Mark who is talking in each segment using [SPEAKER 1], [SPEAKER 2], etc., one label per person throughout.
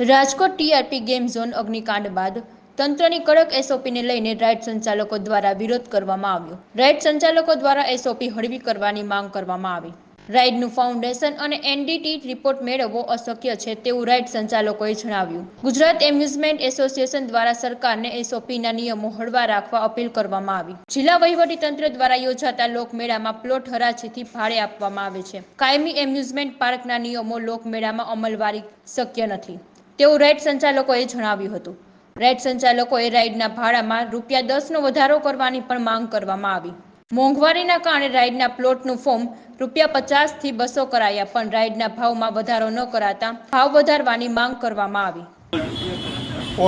[SPEAKER 1] Rajkot TRP game zone અગ્નિકાંડ બાદ તંત્રની કડક એસઓપીને લઈને રાઇડ સંચાલકો દ્વારા વિરોધ કરવામાં આવ્યો. રાઇડ સંચાલકો દ્વારા એસઓપી હળવી કરવાની માંગ કરવામાં આવી. રાઇડનું ફાઉન્ડેશન અને એનડીટી રિપોર્ટ મેળવવો અશક્ય છે તેવું રાઇડ સંચાલકોએ જણાવ્યું. ગુજરાત એમ્યુઝમેન્ટ એસોસિએશન દ્વારા સરકારને એસઓપીના નિયમો હળવા રાખવા અપીલ કરવામાં આવી. જિલ્લા વહીવટી તંત્ર દ્વારા યોજાતા લોકમેળામાં પ્લોટ હરાજીથી ભાડે આપવામાં આવે છે. કાયમી એમ્યુઝમેન્ટ પાર્કના નિયમો લોકમેળામાં અમલવારી શક્ય નથી. તેવું રાઇડ સંચાલકોએ જણાવ્યું હતું. રાઇડ સંચાલકોએ રાઇડના ભાડામાં રૂપિયા દસનો વધારો કરવાની પણ માંગ કરવામાં આવી. મોંઘવારીના કારણે રાઇડના પ્લોટનું ફોર્મ રૂપિયા પચાસથી બસો કરાયા, પણ રાઇડના ભાવમાં વધારો ન કરાતા ભાવ વધારવાની માંગ કરવામાં આવી.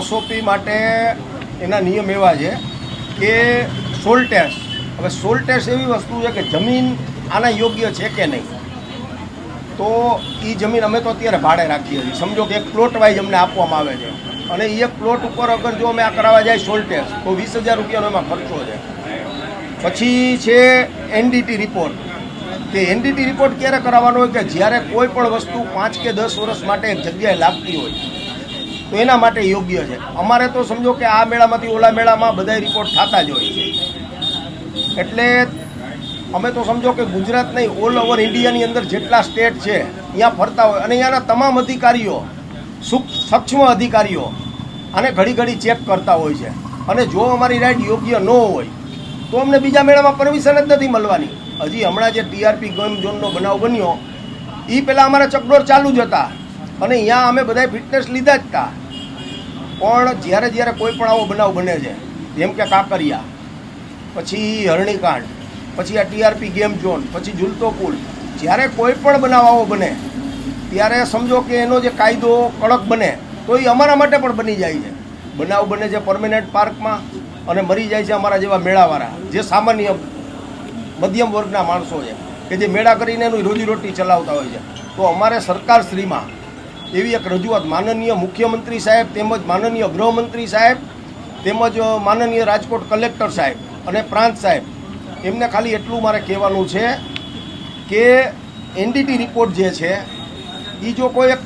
[SPEAKER 2] ઓસોપી માટે એના નિયમ એવા છે કે સોલ ટેસ્ટ હવે સોલ ટેસ્ટ એવી વસ્તુ છે કે જમીન આના યોગ્ય છે કે નહીં? તો એ જમીન અમે તો અત્યારે ભાડે રાખીએ છીએ. સમજો કે એક પ્લોટ વાઇઝ અમને આપવામાં આવે છે. અને એ એક પ્લોટ ઉપર અગર જો અમે આ કરાવવા જાય સોલ્ટેસ તો વીસ હજાર રૂપિયાનો એમાં ખર્ચો છે. પછી છે એનડીટી રિપોર્ટ કે એનડીટી રિપોર્ટ ક્યારે કરાવવાનો હોય કે જ્યારે કોઈ પણ વસ્તુ પાંચ કે દસ વર્ષ માટે એક જગ્યાએ લાગતી હોય, તો એના માટે યોગ્ય છે. અમારે તો સમજો કે આ મેળામાંથી ઓલા મેળામાં બધા રિપોર્ટ થતા જ હોય છે. એટલે અમે તો સમજો કે ગુજરાત નહીં ઓલ ઓવર ઇન્ડિયાની અંદર જેટલા સ્ટેટ છે ત્યાં ફરતા હોય. અને અહીંયાના તમામ અધિકારીઓ સક્ષમ અધિકારીઓ આને ઘડી ઘડી ચેક કરતા હોય છે. અને જો અમારી રાઈડ યોગ્ય ન હોય, તો અમને બીજા મેળામાં પરમિશન જ નથી મળવાની. હજી હમણાં જે ટીઆરપી ગેમ ઝોનનો બનાવ બન્યો એ પહેલાં અમારા ચકડોર ચાલુ જ હતા. અને અહીંયા અમે બધાએ ફિટનેસ લીધા જ હતા પણ જ્યારે જ્યારે કોઈ પણ આવો બનાવ બને છે, જેમ કે કાંકરિયા, પછી હરણીકાંડ પછી આ ટીઆરપી ગેમ ઝોન, પછી ઝૂલતો પુલ. જ્યારે કોઈ પણ બનાવાઓ બને, ત્યારે સમજો કે એનો જે કાયદો કડક બને, તો એ અમારા માટે પણ બની જાય છે. બનાવ બને છે પરમેનન્ટ પાર્કમાં અને મરી જાય છે અમારા જેવા મેળાવાળા, જે સામાન્ય મધ્યમ વર્ગના માણસો છે, કે જે મેળા કરીને એનું રોજીરોટી ચલાવતા હોય છે. તો અમારે સરકારશ્રીમાં એવી એક રજૂઆત માનનીય મુખ્યમંત્રી સાહેબ તેમજ માનનીય ગૃહમંત્રી સાહેબ તેમજ માનનીય રાજકોટ કલેક્ટર સાહેબ અને પ્રાંત સાહેબ એમને ખાલી એટલું મારે કહેવાનું છે કે એનડીટી રિપોર્ટ જે છે એ જો કોઈ એક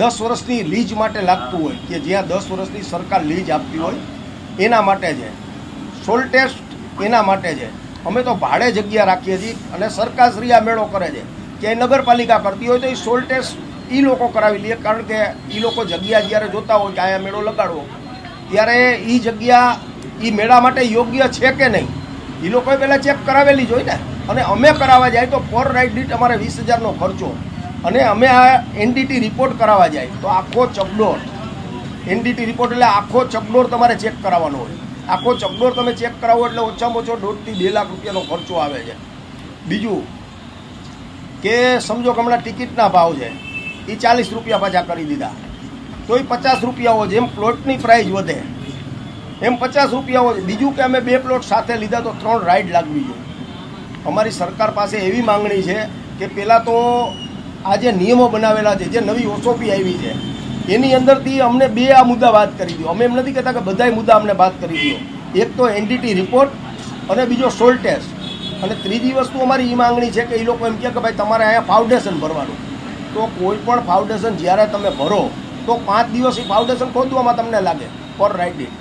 [SPEAKER 2] દસ વર્ષની લીજ માટે લાગતું હોય, કે જ્યાં દસ વર્ષની સરકાર લીજ આપતી હોય, એના માટે છે. સોલ ટેસ્ટ એના માટે છે. અમે તો ભાડે જગ્યા રાખીએ છીએ અને સરકારશ્રી આ મેળો કરે છે. કે નગરપાલિકા કરતી હોય તો એ સોલ ટેસ્ટ એ લોકો કરાવી લે, કારણ કે એ લોકો જગ્યા જ્યારે જોતા હોય કે અહીંયા મેળો લગાડવો, ત્યારે એ જગ્યા એ મેળા માટે યોગ્ય છે કે નહીં? એ લોકોએ પહેલાં ચેક કરાવેલી જ હોય ને. અને અમે કરાવવા જાય તો પર રાઇડ દીઠ અમારે વીસ હજારનો ખર્ચો. અને અમે આ એનડીટી રિપોર્ટ કરાવવા જાય તો આખો ચકડોર એનડીટી રિપોર્ટ એટલે આખો ચકડોર તમારે ચેક કરાવવાનો હોય. આખો ચકડોર તમે ચેક કરાવો એટલે ઓછામાં ઓછો દોઢથી બે લાખ રૂપિયાનો ખર્ચો આવે છે. બીજું કે સમજો કે હમણાં ટિકિટના ભાવ છે. એ ચાલીસ રૂપિયા પાછા કરી દીધા. તો એ પચાસ રૂપિયા હોય જેમ પ્લોટની પ્રાઇસ વધે એમ પચાસ રૂપિયા હોય બીજું કે અમે બે પ્લોટ સાથે લીધા તો ત્રણ રાઈડ લાગવી જોઈએ. અમારી સરકાર પાસે એવી માંગણી છે કે પહેલાં તો આ જે નિયમો બનાવેલા છે, જે નવી ઓસોપી આવી છે, એની અંદરથી અમને બે આ મુદ્દા વાત કરી દો. અમે એમ નથી કહેતા કે બધાય મુદ્દા અમને વાત કરી દો. એક તો એનડીટી રિપોર્ટ અને બીજો સોલ ટેસ્ટ અને ત્રીજી વસ્તુ અમારી એ માંગણી છે કે એ લોકો એમ કહે કે ભાઈ તમારે અહીંયા ફાઉન્ડેશન ભરવાનું. તો કોઈ પણ ફાઉન્ડેશન જ્યારે તમે ભરો, તો પાંચ દિવસ એ ફાઉન્ડેશન ખોદવામાં તમને લાગે. પર રાઇડિંગ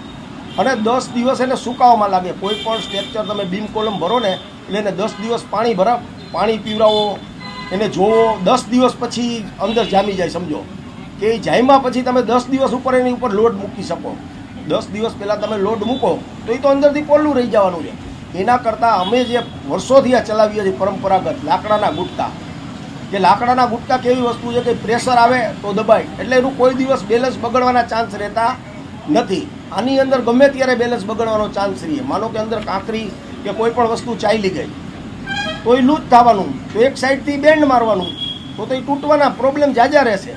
[SPEAKER 2] અને દસ દિવસ એને સુકાવામાં લાગે. કોઈ પણ સ્ટ્રક્ચર તમે બીમ કોલમ ભરો ને, એટલે એને દસ દિવસ પાણી ભરા, પાણી પીવડાવો, એને જોવો. દસ દિવસ પછી અંદર જામી જાય, સમજો. કે એ જામ્યા પછી તમે દસ દિવસ ઉપર એની ઉપર લોડ મૂકી શકો. દસ દિવસ પહેલાં તમે લોડ મૂકો, તો એ તો અંદરથી પોલું રહી જવાનું છે. એના કરતાં અમે જે વર્ષોથી આ ચલાવીએ છીએ પરંપરાગત લાકડાના ગુટકા. કે લાકડાના ગુટકા કેવી વસ્તુ છે કે પ્રેશર આવે તો દબાય. એટલે એનું કોઈ દિવસ બેલેન્સ બગડવાના ચાન્સ રહેતા નથી. આની અંદર ગમે ત્યારે બેલેન્સ બગડવાનો ચાન્સ રહીએ. માનો કે અંદર કાંકરી કે કોઈ પણ વસ્તુ ચાલી ગઈ તો એ લૂજ થવાનું, તો એક સાઈડથી બેન્ડ મારવાનું, તો તો એ તૂટવાના પ્રોબ્લેમ જાજા રહેશે.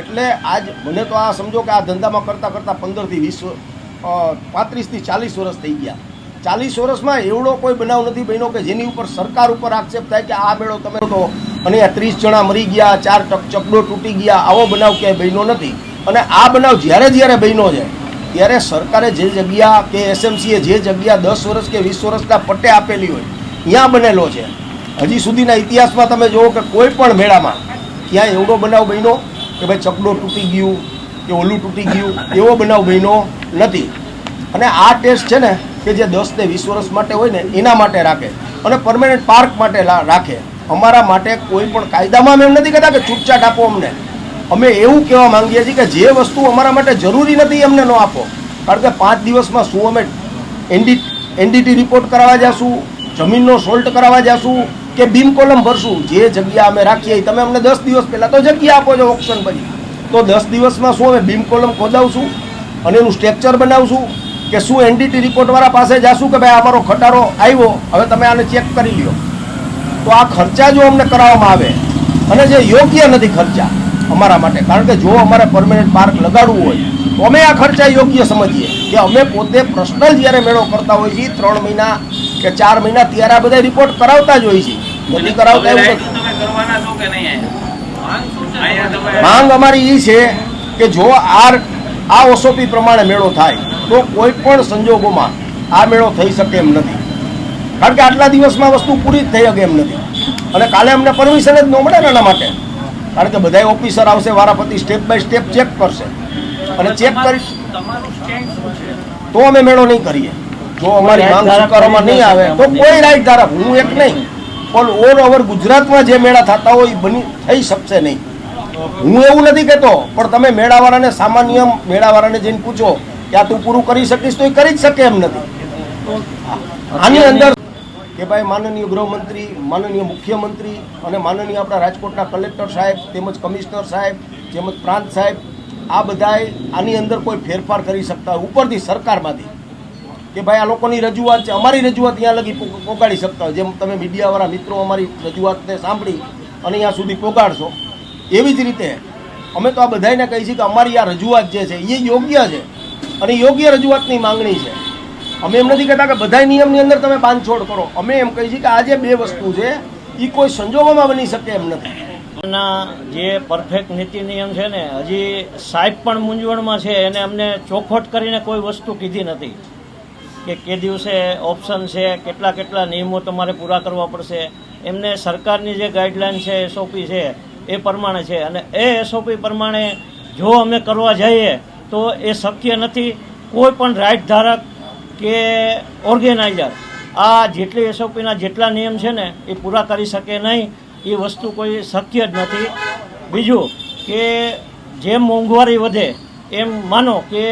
[SPEAKER 2] એટલે આજ મને તો આ સમજો કે આ ધંધામાં કરતાં કરતાં પંદરથી વીસ પાંત્રીસથી ચાલીસ વર્ષ થઈ ગયા. ચાલીસ વર્ષમાં એવડો કોઈ બનાવ નથી બન્યો કે જેની ઉપર સરકાર ઉપર આક્ષેપ થાય કે આ મેળો તમે તો અને ત્રીસ જણા મરી ગયા, ચાર ચકડો તૂટી ગયા, આવો બનાવ ક્યાંય બન્યો નથી. અને આ બનાવ જ્યારે જ્યારે બન્યો છે, ત્યારે સરકારે જે જગ્યા કે એસએમસીએ જે જગ્યા દસ વર્ષ કે વીસ વર્ષના પટ્ટે આપેલી હોય, ત્યાં બનેલો છે. હજી સુધીના ઇતિહાસમાં તમે જુઓ કે કોઈ પણ મેળામાં ક્યાંય એવડો બનાવ બન્યો કે ભાઈ ચકડો તૂટી ગયું કે ઓલું તૂટી ગયું, એવો બનાવ બન્યો નથી. અને આ ટેસ્ટ છે ને કે જે દસ ને વીસ વર્ષ માટે હોય ને, એના માટે રાખે. અને પરમેનન્ટ પાર્ક માટે રાખે. અમારા માટે કોઈ પણ કાયદામાં એમ નથી કહેતા કે છૂટછાટ આપો અમને. અમે એવું કહેવા માંગીએ છીએ કે જે વસ્તુ અમારા માટે જરૂરી નથી એમને ન આપો. કારણ કે પાંચ દિવસમાં શું અમે એનડી, એનડીટી રિપોર્ટ કરાવવા જશું, જમીનનો સોલ્ટ કરાવવા જશું કે બીમ કોલમ ભરશું? જે જગ્યા અમે રાખીએ તમે અમને દસ દિવસ પહેલાં તો જગ્યા આપો છો ઓપ્શન પછી. તો દસ દિવસમાં શું અમે બીમ કોલમ ખોદાવશું? અને એનું સ્ટ્રક્ચર બનાવશું? કે શું એનડીટી રિપોર્ટવાળા પાસે જાશું કે ભાઈ અમારો ખટારો આવ્યો, હવે તમે આને ચેક કરી લ્યો. તો આ ખર્ચા જો અમને કરાવવામાં આવે, અને જે યોગ્ય નથી ખર્ચા અમારા માટે. કારણ કે જો અમારે પરમેનન્ટ પાર્ક લગાડવું હોય તો અમે આ ખર્ચા યોગ્ય સમજીએ. કે અમે પોતે પર્સનલ જ્યારે મેળો કરતા હોઈએ છીએ ત્રણ મહિના કે ચાર મહિના ત્યારે આ બધા રિપોર્ટ કરાવતા જ હોઈએ છીએ. નથી કરાવતા એવું નથી. માંગ અમારી એ છે કે જો આ આ ઓસોપી પ્રમાણે મેળો થાય તો કોઈ પણ સંજોગોમાં આ મેળો થઈ શકે એમ નથી. કારણ કે આટલા દિવસમાં વસ્તુ પૂરી જ થઈ શકે એમ નથી. અને કાલે અમને પરમિશન જ ન મળે ને એના માટે. કારણ કે બધા ઓફિસર આવશે વારાફરતી સ્ટેપ બાય સ્ટેપ ચેક કરશે. અને ચેક કરી તો અમે મેળો નહીં કરીએ. જો અમારી માંગ સ્વીકારવામાં નહીં આવે તો કોઈ રાઈટ ધારક હું એક નહીં પણ ઓલ ઓવર ગુજરાતમાં જે મેળા થતા હોય એ બની થઈ શકશે નહીં. હું એવું નથી કહેતો પણ તમે મેળાવાળાને સામાન્ય મેળાવાળાને જઈને પૂછો કે આ તું પૂરું કરી શકીશ તો એ કરી જ શકે એમ નથી. આની અંદર કે ભાઈ માનનીય ગૃહમંત્રી, માનનીય મુખ્યમંત્રી અને માનનીય આપણા રાજકોટના કલેક્ટર સાહેબ, તેમજ કમિશનર સાહેબ, તેમજ પ્રાંત સાહેબ, આ બધાએ આની અંદર કોઈ ફેરફાર કરી શકતા હોય. ઉપરથી સરકારમાંથી કે ભાઈ આ લોકોની રજૂઆત છે. અમારી રજૂઆત ત્યાં લગી પોગાડી શકતા હોય. જેમ તમે મીડિયાવાળા મિત્રો અમારી રજૂઆતને સાંભળી અને અહીંયા સુધી પોગાડશો. એવી જ રીતે અમે તો આ બધાને કહીએ છીએ કે અમારી આ રજૂઆત જે છે, એ યોગ્ય છે. અને યોગ્ય રજૂઆતની માંગણી છે. અમે એમ નથી કહેતા કે બધા નિયમની અંદર તમે બાંધછોડ કરો. અમે એમ કહીએ છીએ કે આ જે બે વસ્તુ છે એ કોઈ સંજોગોમાં બની શકે એમ નથી.
[SPEAKER 3] જે પરફેક્ટ નીતિ નિયમ છે ને, હજી સાહેબ પણ મૂંઝવણમાં છે, એને અમને ચોખવટ કરીને કોઈ વસ્તુ કીધી નથી. કે કે દિવસે ઓપ્શન છે, કેટલા કેટલા નિયમો તમારે પૂરા કરવા પડશે. એમને સરકારની જે ગાઈડલાઈન છે એસઓપી છે, એ પ્રમાણે છે. અને એ એસઓપી પ્રમાણે જો અમે કરવા જઈએ, તો એ શક્ય નથી. કોઈ પણ રાઇટ ધારક કે ઓર્ગેનાઇઝર. આ જેટલી એસઓપીના જેટલા નિયમ છે ને, એ પૂરા કરી શકે નહીં, એ વસ્તુ કોઈ શક્ય જ નથી. બીજું કે જેમ મોંઘવારી વધે, એમ માનો કે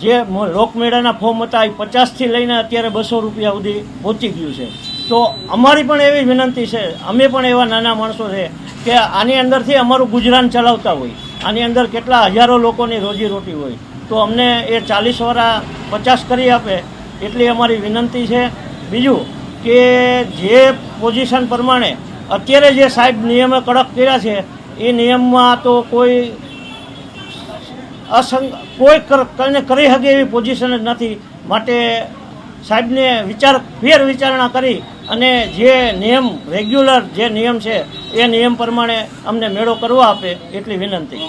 [SPEAKER 3] જે લોકમેળાના ફોર્મ હતા, એ પચાસથી લઈને અત્યારે બસો રૂપિયા સુધી પહોંચી ગયું છે. તો અમારી પણ એવી વિનંતી છે, અમે પણ એવા નાના માણસો છે કે આની અંદરથી અમારું ગુજરાન ચલાવતા હોય. આની અંદર કેટલા હજારો લોકોની રોજીરોટી હોય. તો અમને એ ચાલીસવાળા પચાસ કરી આપે એટલી અમારી વિનંતી છે. બીજું કે જે પોઝિશન પ્રમાણે અત્યારે જે સાહેબ નિયમે કડક કર્યા છે, એ નિયમમાં તો કોઈ અસંગ, કોઈ કરીને કરી શકે એવી પોઝિશન જ નથી. માટે સાહેબને વિચાર, ફેર વિચારણા કરી અને જે નિયમ રેગ્યુલર જે નિયમ છે, એ નિયમ પ્રમાણે અમને મેળો કરવા આપે એટલી વિનંતી.